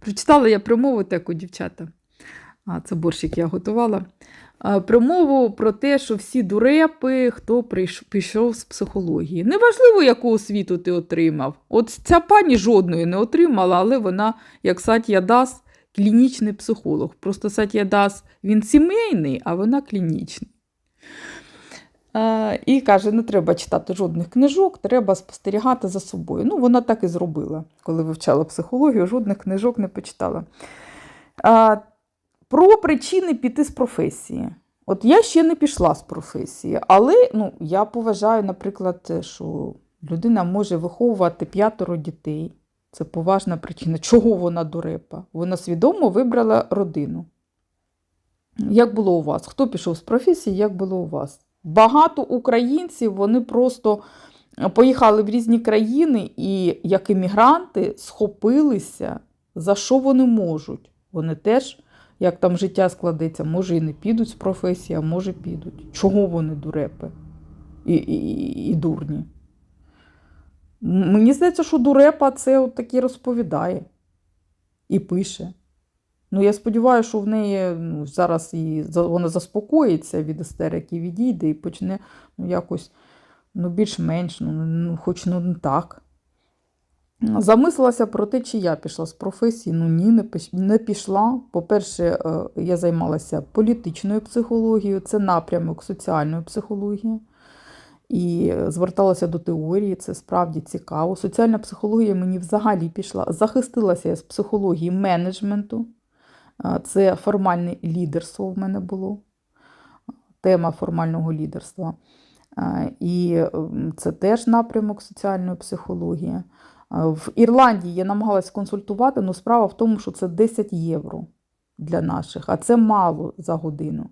Прочитала я промову таку, дівчата. А, це борщик я готувала. А, Промову про те, що всі дурепи, хто прийш- пішов з психології. Неважливо, яку освіту ти отримав. От ця пані жодної не отримала, але вона, як Сатія Дас, клінічний психолог. Просто Сатія Дас він сімейний, а вона клінічний. А, і каже: не треба читати жодних книжок, треба спостерігати за собою. Ну, вона так і зробила, коли вивчала психологію, жодних книжок не почитала. Про причини піти з професії. От я ще не пішла з професії, але ну, я поважаю, наприклад, що людина може виховувати п'ятеро дітей. Це поважна причина. Чого вона дурепа? Вона свідомо вибрала родину. Як було у вас? Хто пішов з професії, як було у вас? Багато українців вони просто поїхали в різні країни і як іммігранти схопилися, за що вони можуть. Вони теж, як там життя складеться, може і не підуть з професії, а може підуть. Чого вони дурепи і, і, і дурні? Мені здається, що дурепа це от таки розповідає і пише. Ну, я сподіваюся, що в неї ну, зараз і вона заспокоїться від істерики, відійде і почне ну, якось ну, більш-менш, ну, ну, хоч ну, не так. Замислилася про те, чи я пішла з професії. Ну ні, не пішла. По-перше, е, я займалася політичною психологією, це напрямок соціальної психології. І зверталася до теорії, це справді цікаво. Соціальна психологія мені взагалі пішла. Захистилася я з психології менеджменту. Це формальне лідерство в мене було. Тема формального лідерства. І це теж напрямок соціальної психології. В Ірландії я намагалась консультувати, але справа в тому, що це 10 євро для наших, а це мало за годину.